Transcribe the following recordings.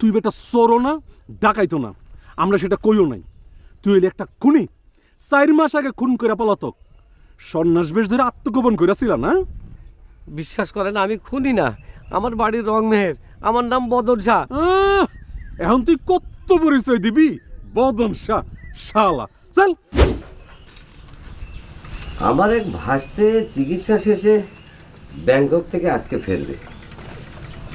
তুই বেটা চোরও না ডাকাইতো না। আমরা সেটা কইও নাই। তুই হইলে একটা খুনি। চার মাস আগে খুন করে পলাতক। সন্ন্যাস বেশ ধরে আত্মগোপন করেছিল না? বিশ্বাস করেন আমি খুনি না। আমার বাড়ির রং মেহের। আমার নাম বদর শাহ। আহ, এখন তুই কত পরিচয় দিবি? বদন শাহ শালা। চল। আমার এক ভাসতে চিকিৎসা শেষে ব্যাংকক থেকে আজকে ফেরবে।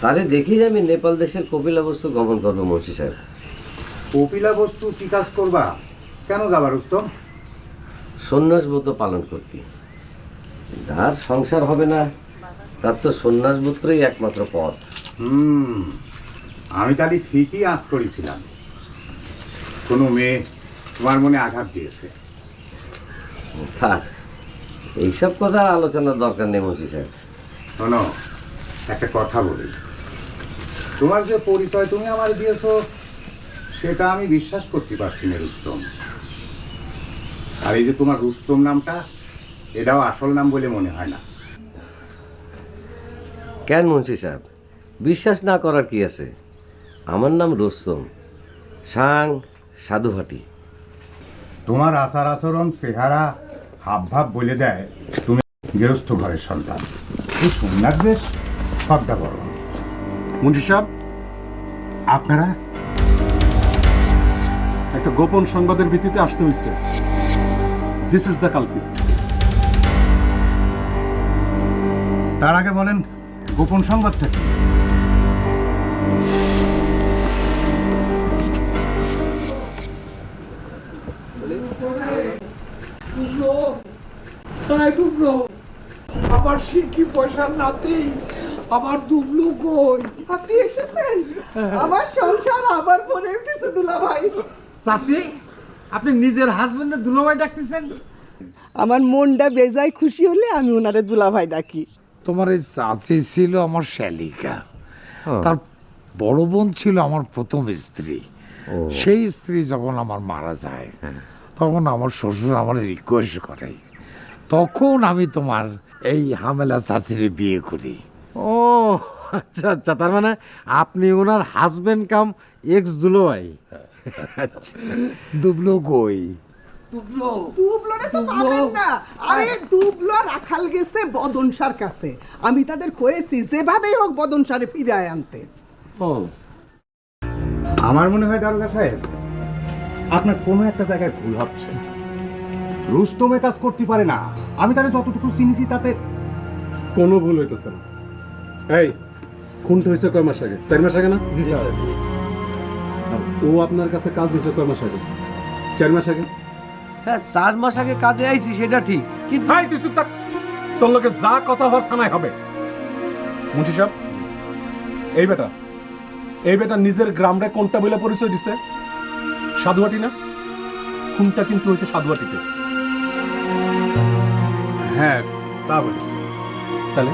তারে দেখেই আমি নেপাল দেশের কপিলাবস্তু গমন করব মন্ত্রী সাহেব। কপিলা বস্তু কি কাজ করবা? কেন যাবা রুস্তম? সন্ন্যাস ব্রত পালন করতি। যার সংসার হবে না তার তো সন্ন্যাস ব্রতই একমাত্র পথ। হুম আমি তাহলে ঠিকই আঁচ করেছিলাম। কোনো মেয়ে তোমার মনে আঘাত দিয়েছে? থাক এইসব কথা আলোচনার দরকার নেই মন্ত্রী সাহেব। শোনো একটা কথা বলি। তোমার যে পরিচয় তুমি আমার দিয়েছ সেটা আমি বিশ্বাস করতে পারছি না রুস্তম। আর এই যে তোমার রুস্তম নামটা এটাও আসল নাম বলে মনে হয় না। কেন মন্ত্রী সাহেব? বিশ্বাস না করার কি আছে? আমার নাম রুস্তম সাং সাধুভাটি। তোমার আচার আচরণ চেহারা হাবভাব বলে দেয় তুমি গৃহস্থ ঘরের সন্তান। এই সোমনাথ বেশ শ্রদ্ধা করো মুন্সি সাহেব আপনারা একটা গোপন সংবাদের ভিত্তিতে আসতে হয়েছে দিস ইজ দ্য কালপিট তার আগে বলেন গোপন সংবাদটা কি? তাই ডুবলো আমার সিকি পয়সার নাতেই আমার ডুবলো কই? আপনি এসেছেন? আমার সংসার আবার পরে উঠেছে দুলা ভাই চাষি আপনি নিজের হাজবেন্ডের দুলোভাই ডাকতেছেন? আমার মনটা বেজায় খুশি হলে আমি ওনারে দুলা ভাই ডাকি। তোমার এই চাচি ছিল আমার শ্যালিকা তার বড় বোন ছিল আমার প্রথম স্ত্রী। সেই স্ত্রী যখন আমার মারা যায় তখন আমার শ্বশুর আমার রিকোয়েস্ট করে। তখন আমি তোমার এই হামেলা চাচিরে বিয়ে করি। ও আচ্ছা আচ্ছা তার মানে আপনি ওনার হাজবেন্ড কাম এক্স দুলোভাই আচ্ছা ডুবলো কই দুবলোরে তো পাবেন না। আরে দুবলো রাখাল গেছে বদনসার কাছে। আমি তাদের কয়েছি যেভাবেই হোক বদনসারে ফিরায় আনতে। ও। আমার মনে হয় দারোগা সাহেব আপনার কোনো একটা জায়গায় ভুল হচ্ছে। রুস্তমে কাজ করতে পারে না। আমি তাহলে যতটুকু চিনেছি তাতে কোনো ভুল হইতেছে না। এই খুনটা হয়েছে কয় মাস আগে? চার মাস আগে না? ও আপনার কাছে কাজ দিয়েছে কয় মাস আগে? চার মাস আগে? হ্যাঁ চার মাস আগে কাজে আইছি সেটা ঠিক। কিন্তু ভাই তুই চুপ থাক। তোর লোকে যা কথা হওয়ার থানায় হবে। মুন্সি সাহেব এই বেটা এই বেটা নিজের গ্রামরে কোনটা বলে পরিচয় দিছে? সাধুয়াটি না? খুনটা কিন্তু হয়েছে সাধুয়াটিতে। হ্যাঁ তা বলেছি। তাহলে?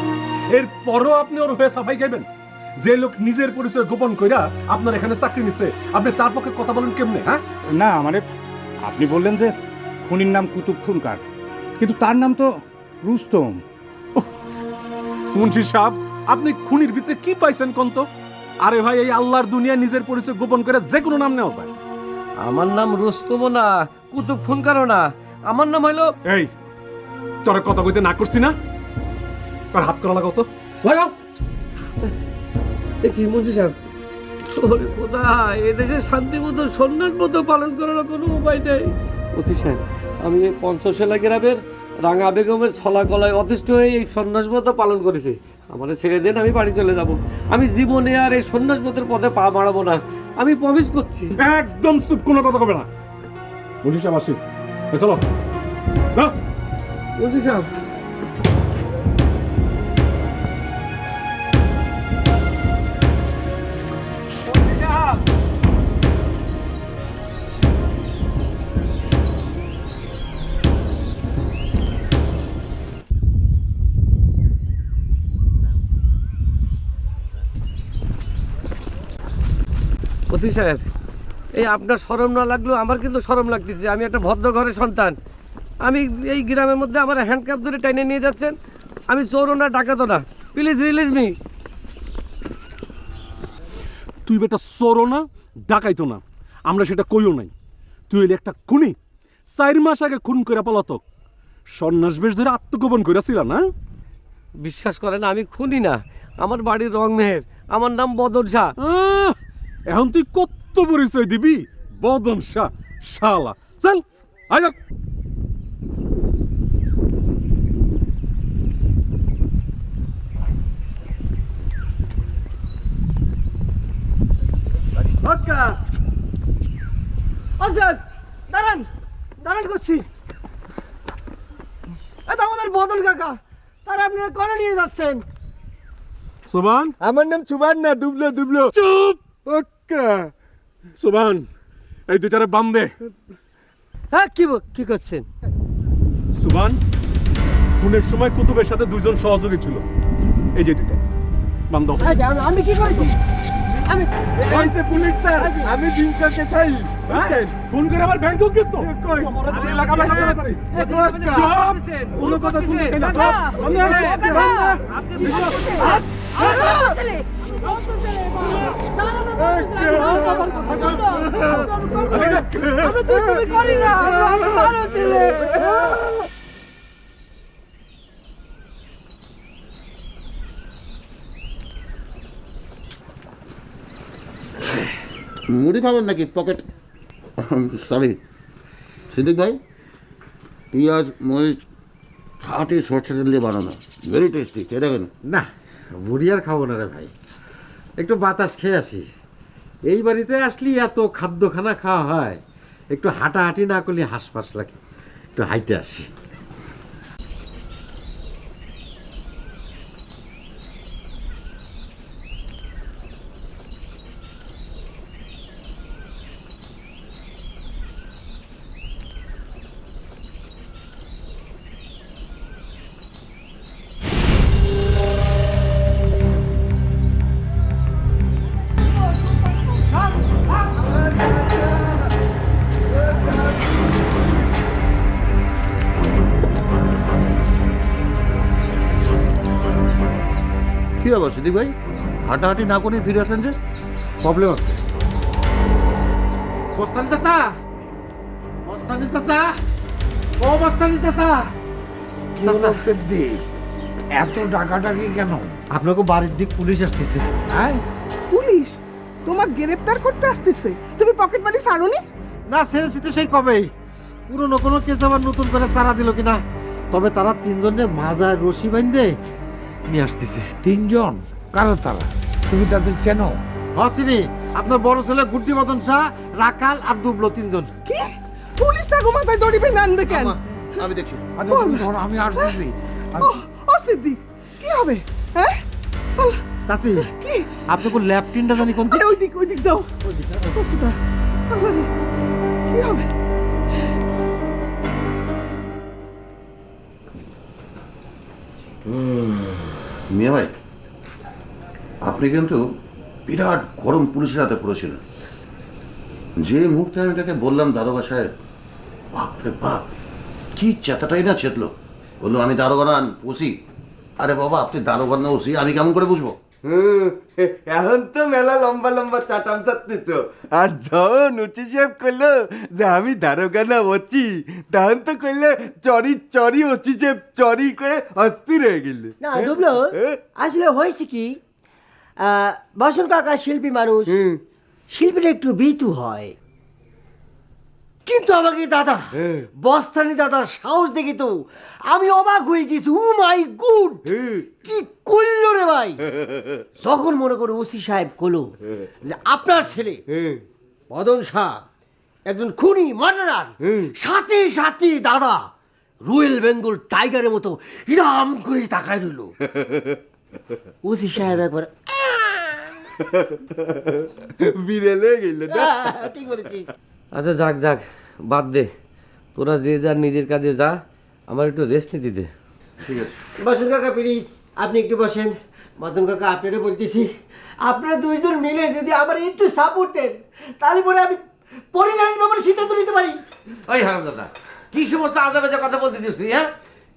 এর পরও আপনি ওর হয়ে সাফাই গাইবেন যে লোক নিজের পরিচয় গোপন কইরা আপনার এখানে চাকরি নিছে আপনি তার পক্ষে কথা বলেন কেমনে হ্যাঁ? না মানে আপনি বললেন যে খুনির নাম কুতুব খুনকার কিন্তু তার নাম তো রুস্তম। মুন্সি সাহেব আপনি খুনির ভিতরে কি পাইছেন কন্ত? আরে ভাই এই আল্লাহর দুনিয়া নিজের পরিচয় গোপন করে যে কোনো নাম নেওয়া যায়। আমার নাম রুস্তম না কুতুব খুনকারও না আমার নাম হলো এই চরে কথা কইতে না করছি না? আর হাত করা লাগাও তো। লাগাও। কি মন্ত্রী সাহেব। ওরে খোদা এদেশে শান্তি মতো সন্ন্যাস মতো পালন করার কোনো উপায় নেই। মন্ত্রী সাহেব আমি এই পঞ্চশেলা গ্রামের রাঙা বেগমের ছলা গলায় অতিষ্ঠ হয়ে এই সন্ন্যাস মতো পালন করেছি। আমার ছেড়ে দেন আমি বাড়ি চলে যাব। আমি জীবনে আর এই সন্ন্যাস মতের পথে পা বাড়াবো না। আমি প্রমিস করছি। একদম চুপ কোনো কথা কবে না। মুন্সি সাহেব আসি। চলো। না মন্ত্রী সাহেব অতি সাহেব এই আপনার শরম না লাগলেও আমার কিন্তু শরম লাগতেছে। আমি একটা ভদ্র ঘরের সন্তান। আমি এই গ্রামের মধ্যে আমার হ্যান্ডক্যাপ ধরে টেনে নিয়ে যাচ্ছেন। আমি চোরও না ডাকাতো না। প্লিজ রিলিজ মি তুই বেটা চোরও না ডাকাইতো না। আমরা সেটা কইও নাই। তুই হইলে একটা খুনি। চার মাস আগে খুন করে পলাতক। সন্ন্যাস বেশ ধরে আত্মগোপন করেছিল না? বিশ্বাস করেন আমি খুনি না। আমার বাড়ির রং মেহের। আমার নাম বদর শাহ আহ, এখন তুই কত পরিচয় দিবি? বদন শাহ শালা। চল আয়। আজাদ দাঁড়ান দাঁড়ান করছি। এটা আমাদের বদল কাকা তারা আপনারা কনে নিয়ে যাচ্ছেন? সুবান? আমার নাম সুবান না দুবলো দুবলো। চুপ! ওকা সুবান এই দুইটারে বাম দে হ্যাঁ কি কি করছেন সুবান খুনের সময় কুতুবের সাথে দুইজন সহযোগী ছিল এই যে দুইটা বাম দাও আমি- কি করেছি আমি পুলিশ স্যার আমি দিন করতে চাই হ্যাঁ? করে আবার ব্যাংকে গেছো কই? মুড়ি খাবেন নাকি পকেট? সরি সিদ্দিক ভাই, পেঁয়াজ, মরিচ, খাঁটি সরষে তেল দিয়ে বানানো। ভেরি টেস্টি খেয়ে দেখেন। না বুড়ি আর খাব না রে ভাই। একটু বাতাস খেয়ে আসি। এই বাড়িতে আসলি এত খাদ্যখানা খাওয়া হয়। একটু হাঁটাহাঁটি না করলে হাঁসফাঁস লাগে। একটু হাইটে আসি। কী ব্যাপার সিদ্দিক ভাই। হাঁটাহাঁটি না করে ফিরে আসলেন যে প্রবলেম আছে। বস্তানি চাষা বস্তানি চাষা ও বস্তানি চাষা কি হলো ফেদ্দি? এত ডাকাডাকি কেন? আপনাকে বাড়ির দিক পুলিশ আসতেছে। হ্যাঁ? পুলিশ? তোমার গ্রেফতার করতে আসতেছে? তুমি পকেট ছাড়োনি? না সেরেছি তো সেই কবেই। পুরনো কোনো কেস আবার নতুন করে চারা দিল কিনা? তবে তারা তিনজনে মাজায় রশি বাইন্দে নিয়ে আসতেছে। তিনজন কারও তারা তুমি তাদের চেনো? হসিনি আপনার বড় ছেলে গুড্ডি মদন শাহ রাকাল আর দুবলো তিনজন। কি? পুলিশ তাকে মাথায় দড়িবে আনবে কেন? আমি দেখছি। আচ্ছা তুমি ধরো আমি আসতেছি। ও ও সিদ্দিক কি হবে? হ্যাঁ? চাচি কি? আপনি কোন ল্যাপটিনটা জানি কোন দিক ওই দিক যাও। ও খোদা আল্লাহ রে কি হবে? মিয়া ভাই আপনি কিন্তু বিরাট গরম পুলিশের হাতে পড়েছিলেন। যে মুহূর্তে আমি তাকে বললাম, দারোগা সাহেব, বাপরে বাপ, কি চেতাটাই না চেতলো। বলল, আমি দারোগা না ওসি। আরে বাবা, আপনি দারোগা না, ওসি, আমি কেমন করে বুঝব? এখন তো মেলা লম্বা লম্বা চাটাম চাটতেছ। আর যখন উচি সাহেব করল যে আমি দারোগা না অচি তখন তো করলে চরি চরি অচি সাহেব চরি করে অস্থির হয়ে গেল। না দুবলো আসলে হয়েছে কি আহ, বসন কাকা শিল্পী মানুষ শিল্পীটা একটু বিতু হয়। কিন্তু আমাকে দাদা হ্যাঁ। বস্তানি দাদার সাহস দেখি তো আমি অবাক হয়ে গেছি। Oh my good! কি করল রে ভাই? যখন মনে করো ওসি সাহেব কলো যে আপনার ছেলে হুম, মদন শাহ একজন খুনি মার্ডারার সাথে সাথে দাদা রয়্যাল বেঙ্গল টাইগারের মতো ইরাম করে তাকায় রইল। ওসি সাহেব একবার বিড়াল গেল ঠিক বলেছিস। আচ্ছা যাক যাক। বাদ দে। তোরা যে যা নিজের কাজে যা আমার একটু রেস্ট নিতে দে। ঠিক আছে। বসুন কাকা প্লিজ আপনি একটু বসেন। মদন কাকা আপনারা বলতেছি। আপনারা দুইজন মিলে যদি আমার একটু সাপোর্ট দেন তাহলে পরে আমি পরিণামের ব্যাপারে সিদ্ধান্ত নিতে পারি। ওই হ্যাঁ দাদা কি সমস্ত আজাবাজা কথা বলতেছিস তুই হ্যাঁ?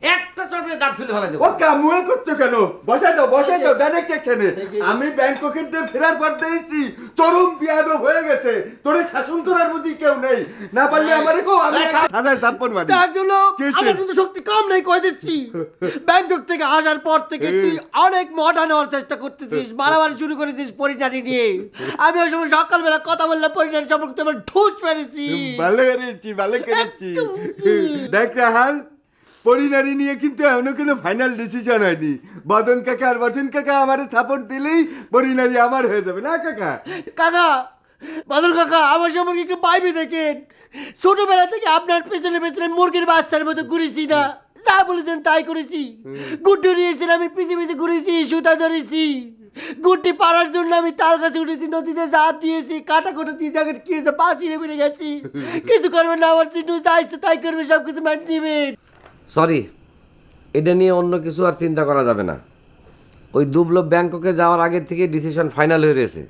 একটা দাঁত ফেলে ফেলা দেবো। ও কামুয়ে করছ কেন? বসাই দাও বসাই দাও ডাইরেক্ট অ্যাকশনে আমি ব্যাংককের দিয়ে ফেরার পর দেখছি চরম বিয়াদব হয়ে গেছে। তোরে শাসন করার বুঝি কেউ নেই। না পারলে আমারে কো আমি থাপ্পড় মারি। আমার কিন্তু শক্তি কম নেই কয়ে দিচ্ছি। ব্যাংকক থেকে আসার পর থেকে তুই অনেক মডার্ন হওয়ার চেষ্টা করতেছিস মারামারি শুরু করেছিস পরিণাটি নিয়ে। আমি ওই সময় সকালবেলা কথা বললাম পরিণাটি সম্পর্কে তোমার ঠুস মেরেছি ভালো করেছি ভালো করেছি দেখ রাহাল পরিনারী নিয়ে কিন্তু এখনও কোনো ফাইনাল ডিসিশন হয়নি। বদন কাকা আর বসন কাকা আমার সাপোর্ট দিলেই পরিনারী আমার হয়ে যাবে। না কাকা? কাকা বাদল কাকা আমার সম্পর্কে একটু পাইবে দেখেন। ছোটবেলা থেকে আপনার পেছনে পেছনে মুরগির বাচ্চার মতো ঘুরেছি না। যা বলেছেন তাই করেছি। গুড্ডু নিয়েছেন আমি পিছে পিছে ঘুরেছি সুতা ধরেছি। গুড্ডি পাড়ার জন্য আমি তাল গাছে উঠেছি নদীতে জাপ দিয়েছি কাটা কোটা দিয়ে দেখেন কি হয়েছে পা ছিঁড়ে বেড়ে গেছি কিছু করবেন না আমার চিন্টু যা তাই করবে সব কিছু মানিয়ে নেবেন সরি এটা নিয়ে অন্য কিছু আর চিন্তা করা যাবে না। ওই দুবলো ব্যাংককে যাওয়ার আগে থেকে ডিসিশন ফাইনাল হয়ে রয়েছে।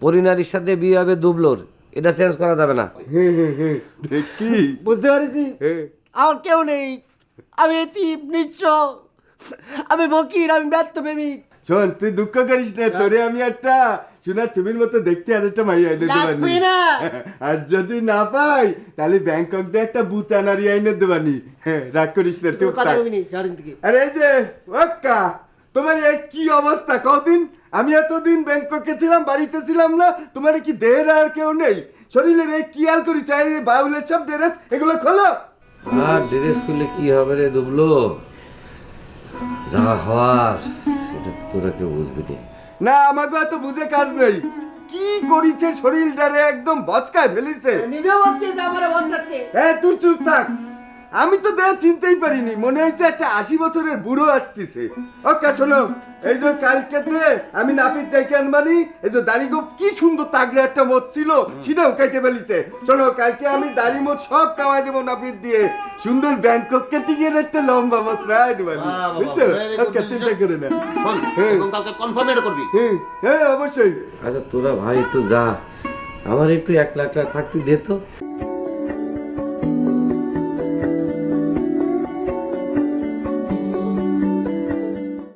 পরিণারীর সাথে বিয়ে হবে দুবলোর এটা চেঞ্জ করা যাবে না। কি? বুঝতে পেরেছি। আমার কেউ নেই। আমি নিচ্ছ আমি বকির আমি ব্যর্থ প্রেমিক। শোন তুই দুঃখ করিস না তোরে আমি একটা সোনার ছবির মতো দেখতে আর একটা এনে লাগবে দেবানি না। আর যদি না পাই তাহলে ব্যাংকক দিয়ে একটা বুচানারি আইনে দেবানি। রাগ করিস না চুপ আরে এই যে ওক্কা তোমার এই কি অবস্থা? কদিন? আমি এতদিন ব্যাংককে ছিলাম বাড়িতে ছিলাম না তোমার কি দেহের আর কেউ নেই? শরীরের এই কি আল করি চাই বাউলের সব ড্রেস এগুলো খোলো। আর ড্রেস করলে কি হবে রে দুবলো? যা হওয়ার। তোরা কেউ বুঝবি না? না আমাকে এত বুঝে কাজ নেই। কি করিছে শরীরটারে একদম বচকায় ফেলিছে। নিজেও বলছে আমারে হ্যাঁ তুই চুপ থাক। আমি তো দেহ চিনতেই পারিনি। মনে হয়েছে একটা আশি বছরের বুড়ো আসতেছে। ওকে শোনো এই যে কালকে আমি নাপিত ডেকে আনবানি এই যে দাড়ি গোপ কি সুন্দর তাগড়ে একটা মত ছিল সেটাও কেটে ফেলিছে। শোনো কালকে আমি দাড়ি মত সব কামাই দেবো নাপিত দিয়ে। সুন্দর ব্যাংকক কেটে গিয়ে একটা লম্বা মশলাই দেবানি বুঝছ? ওকে চিন্তা করে না। হ্যাঁ। কনফার্ম এটা করবি? হ্যাঁ হ্যাঁ অবশ্যই। আচ্ছা তোরা ভাই একটু যা। আমার একটু একলা একলা থাকতে দে তো।